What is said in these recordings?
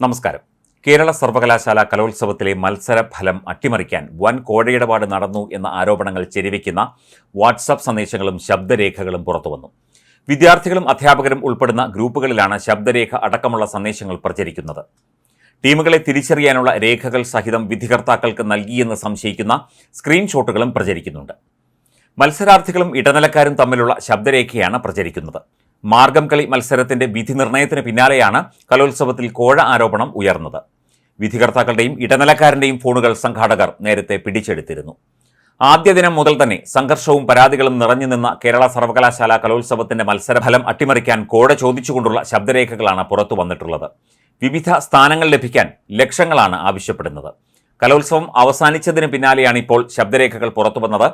നമസ്കാരം. കേരള സർവകലാശാല കലോത്സവത്തിലെ മത്സര ഫലം അട്ടിമറിക്കാൻ വൻ കോഴയിടപാട് നടന്നു എന്ന ആരോപണങ്ങൾ ചെരിവയ്ക്കുന്ന വാട്സാപ്പ് സന്ദേശങ്ങളും ശബ്ദരേഖകളും പുറത്തുവന്നു. വിദ്യാർത്ഥികളും അധ്യാപകരും ഉൾപ്പെടുന്ന ഗ്രൂപ്പുകളിലാണ് ശബ്ദരേഖ അടക്കമുള്ള സന്ദേശങ്ങൾ പ്രചരിക്കുന്നത്. ടീമുകളെ തിരിച്ചറിയാനുള്ള രേഖകൾ സഹിതം വിധികർത്താക്കൾക്ക് നൽകിയെന്ന് സംശയിക്കുന്ന സ്ക്രീൻഷോട്ടുകളും പ്രചരിക്കുന്നുണ്ട്. മത്സരാർത്ഥികളും ഇടനിലക്കാരും തമ്മിലുള്ള ശബ്ദരേഖയാണ് പ്രചരിക്കുന്നത്. മാർഗം കളി മത്സരത്തിന്റെ വിധി നിർണയത്തിന് പിന്നാലെയാണ് കലോത്സവത്തിൽ കോഴ ആരോപണം ഉയർന്നത്. വിധികർത്താക്കളുടെയും ഇടനിലക്കാരന്റെയും ഫോണുകൾ സംഘാടകർ നേരത്തെ പിടിച്ചെടുത്തിരുന്നു. ആദ്യ ദിനം മുതൽ തന്നെ സംഘർഷവും പരാതികളും നിറഞ്ഞു നിന്ന കേരള സർവകലാശാല കലോത്സവത്തിന്റെ മത്സരഫലം അട്ടിമറിക്കാൻ കോഴ ചോദിച്ചുകൊണ്ടുള്ള ശബ്ദരേഖകളാണ് പുറത്തു വന്നിട്ടുള്ളത്. വിവിധ സ്ഥാനങ്ങൾ ലഭിക്കാൻ ലക്ഷങ്ങളാണ് ആവശ്യപ്പെടുന്നത്. കലോത്സവം അവസാനിച്ചതിന് പിന്നാലെയാണ് ഇപ്പോൾ ശബ്ദരേഖകൾ പുറത്തു വന്നത്.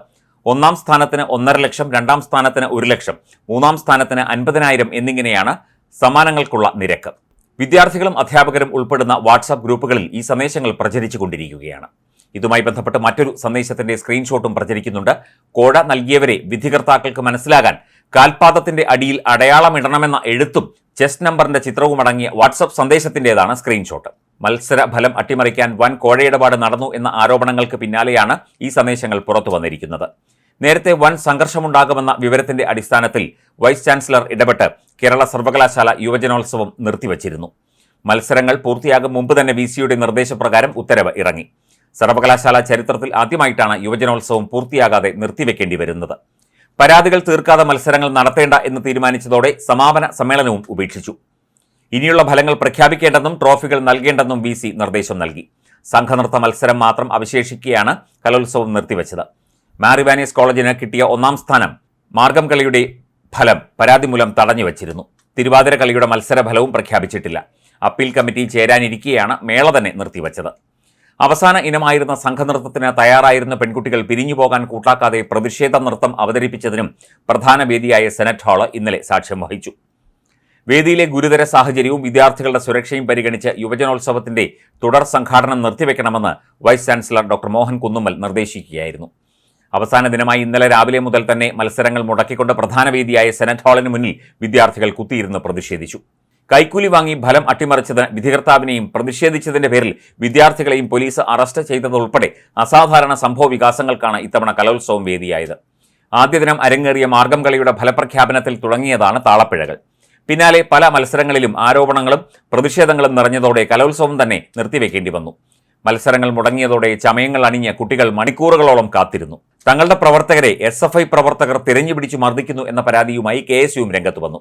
ഒന്നാം സ്ഥാനത്തിന് ഒന്നര ലക്ഷം രണ്ടാം സ്ഥാനത്തിന് ഒരു ലക്ഷം മൂന്നാം സ്ഥാനത്തിന് അൻപതിനായിരം എന്നിങ്ങനെയാണ് സമ്മാനങ്ങൾക്കുള്ള നിരക്ക്. വിദ്യാർത്ഥികളും അധ്യാപകരും ഉൾപ്പെടുന്ന വാട്സാപ്പ് ഗ്രൂപ്പുകളിൽ ഈ സന്ദേശങ്ങൾ പ്രചരിച്ചുകൊണ്ടിരിക്കുകയാണ് ഇതുമായി ബന്ധപ്പെട്ട് മറ്റൊരു സന്ദേശത്തിന്റെ സ്ക്രീൻഷോട്ടും പ്രചരിക്കുന്നുണ്ട്. കോഴ നൽകിയവരെ വിധികർത്താക്കൾക്ക് മനസ്സിലാകാൻ കാൽപാദത്തിന്റെ അടിയിൽ അടയാളമിടണമെന്ന എഴുത്തും ചെസ് നമ്പറിന്റെ ചിത്രവും അടങ്ങിയ വാട്സപ്പ് സന്ദേശത്തിന്റേതാണ് സ്ക്രീൻഷോട്ട്. മത്സര ഫലം അട്ടിമറിക്കാൻ വൻ കോഴയിടപാട് നടന്നു എന്ന ആരോപണങ്ങൾക്ക് പിന്നാലെയാണ് ഈ സന്ദേശങ്ങൾ പുറത്തു വന്നിരിക്കുന്നത്. നേരത്തെ വൻ സംഘർഷമുണ്ടാകുമെന്ന വിവരത്തിന്റെ അടിസ്ഥാനത്തിൽ വൈസ് ചാൻസലർ ഇടപെട്ട് കേരള സർവകലാശാല യുവജനോത്സവം നിർത്തിവച്ചിരുന്നു. മത്സരങ്ങൾ പൂർത്തിയാകും മുമ്പ് തന്നെ വി സിയുടെ നിർദ്ദേശപ്രകാരം ഉത്തരവ് ഇറങ്ങി. സർവകലാശാല ചരിത്രത്തിൽ ആദ്യമായിട്ടാണ് യുവജനോത്സവം പൂർത്തിയാകാതെ നിർത്തിവെക്കേണ്ടി വരുന്നത്. പരാതികൾ തീർക്കാതെ മത്സരങ്ങൾ നടത്തേണ്ട എന്ന് തീരുമാനിച്ചതോടെ സമാപന സമ്മേളനവും ഉപേക്ഷിച്ചു. ഇനിയുള്ള ഫലങ്ങൾ പ്രഖ്യാപിക്കേണ്ടെന്നും ട്രോഫികൾ നൽകേണ്ടെന്നും വി സി നിർദ്ദേശം നൽകി. സംഘനൃത്ത മത്സരം മാത്രം അവശേഷിക്കുകയാണ് കലോത്സവം നിർത്തിവെച്ചത്. മാറിവാനിയസ് കോളേജിന് കിട്ടിയ ഒന്നാം സ്ഥാനം മാർഗം കളിയുടെ ഫലം പരാതി മൂലം തടഞ്ഞുവച്ചിരുന്നു. തിരുവാതിര കളിയുടെ മത്സരഫലവും പ്രഖ്യാപിച്ചിട്ടില്ല. അപ്പീൽ കമ്മിറ്റി ചേരാനിരിക്കെയാണ് മേള തന്നെ നിർത്തിവച്ചത്. അവസാന ഇനമായിരുന്ന സംഘനൃത്തത്തിന് തയ്യാറായിരുന്ന പെൺകുട്ടികൾ പിരിഞ്ഞു പോകാൻ കൂട്ടാക്കാതെ പ്രതിഷേധ നൃത്തം അവതരിപ്പിച്ചതിനും പ്രധാന വേദിയായ സെനറ്റ് ഹാൾ ഇന്നലെ സാക്ഷ്യം വഹിച്ചു. വേദിയിലെ ഗുരുതര സാഹചര്യവും വിദ്യാർത്ഥികളുടെ സുരക്ഷയും പരിഗണിച്ച് യുവജനോത്സവത്തിന്റെ തുടർ സംഘാടനം നിർത്തിവെക്കണമെന്ന് vice chancellor doctor Mohan Kunnummal നിർദ്ദേശിക്കുകയായിരുന്നു. അവസാന ദിനമായി ഇന്നലെ രാവിലെ മുതൽ തന്നെ മത്സരങ്ങൾ മുടക്കിക്കൊണ്ട് പ്രധാന വേദിയായ സെനറ്റ് ഹാളിന് മുന്നിൽ വിദ്യാർത്ഥികൾ കുത്തിയിരുന്ന് പ്രതിഷേധിച്ചു. കൈക്കൂലി വാങ്ങി ഫലം അട്ടിമറിച്ചതിന് വിധികർത്താവിനെയും പ്രതിഷേധിച്ചതിന്റെ പേരിൽ വിദ്യാർത്ഥികളെയും പോലീസ് അറസ്റ്റ് ചെയ്തതുൾപ്പെടെ അസാധാരണ സംഭവ വികാസങ്ങൾക്കാണ് ഇത്തവണ കലോത്സവം വേദിയായത്. ആദ്യ ദിനം അരങ്ങേറിയ മാർഗം കളിയുടെ ഫലപ്രഖ്യാപനത്തിൽ തുടങ്ങിയതാണ് താളപ്പിഴകൾ. പിന്നാലെ പല മത്സരങ്ങളിലും ആരോപണങ്ങളും പ്രതിഷേധങ്ങളും നിറഞ്ഞതോടെ കലോത്സവം തന്നെ നിർത്തിവെക്കേണ്ടി വന്നു. മത്സരങ്ങൾ മുടങ്ങിയതോടെ ചമയങ്ങൾ അണിഞ്ഞ കുട്ടികൾ മണിക്കൂറുകളോളം കാത്തിരുന്നു. തങ്ങളുടെ പ്രവർത്തകരെ എസ് എഫ് ഐ പ്രവർത്തകർ തിരഞ്ഞുപിടിച്ചു മർദ്ദിക്കുന്നു എന്ന പരാതിയുമായി കെ എസ് യുവും രംഗത്ത് വന്നു.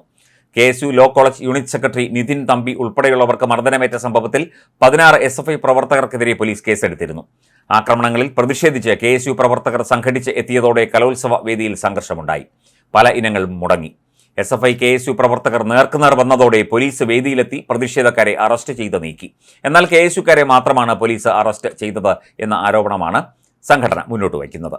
K S U law college unit secretary Nithin Thampi ഉൾപ്പെടെയുള്ളവർക്ക് മർദ്ദനമേറ്റ സംഭവത്തിൽ പതിനാറ് എസ് എഫ് ഐ പ്രവർത്തകർക്കെതിരെ പോലീസ് കേസെടുത്തിരുന്നു. ആക്രമണങ്ങളിൽ പ്രതിഷേധിച്ച് കെ എസ് യു പ്രവർത്തകർ സംഘടിച്ച് എത്തിയതോടെ കലോത്സവ വേദിയിൽ സംഘർഷമുണ്ടായി. പല ഇനങ്ങളും മുടങ്ങി. S F I K S U പ്രവർത്തകർ നേർക്കുനേർ വന്നതോടെ പോലീസ് വേദിയിലെത്തി പ്രതിഷേധക്കാരെ അറസ്റ്റ് ചെയ്ത് നീക്കി. എന്നാൽ കെ എസ് യുക്കാരെ മാത്രമാണ് പോലീസ് അറസ്റ്റ് ചെയ്തത് എന്ന ആരോപണമാണ് സംഘടന മുന്നോട്ട് വയ്ക്കുന്നത്.